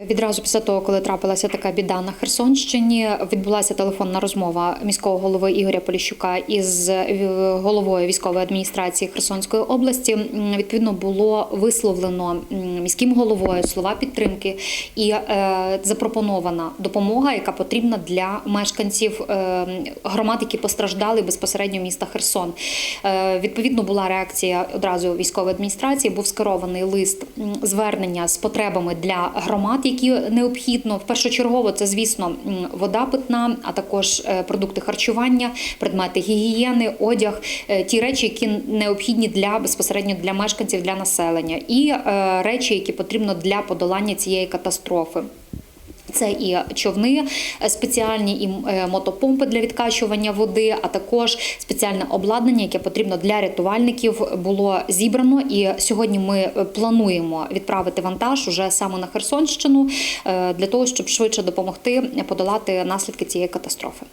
Відразу після того, коли трапилася така біда на Херсонщині, відбулася телефонна розмова міського голови Ігоря Поліщука із е, головою військової адміністрації Херсонської області. Відповідно було висловлено міським головою слова підтримки і е, запропонована допомога, яка потрібна для мешканців е, громад, які постраждали безпосередньо міста Херсон. Е, Відповідно була реакція одразу військової адміністрації. Був скерований лист звернення з потребами для громад, які необхідно. В Першочергово це, звісно, вода питна, а також продукти харчування, предмети гігієни, одяг, ті речі, які необхідні для безпосередньо для мешканців, для населення, і е, які потрібно для подолання цієї катастрофи. Це і човни е, спеціальні, і е, мотопомпи для відкачування води, а також спеціальне обладнання, яке потрібно для рятувальників, було зібрано. І сьогодні ми е, плануємо відправити вантаж уже саме на Херсонщину для того, щоб швидше допомогти подолати наслідки цієї катастрофи.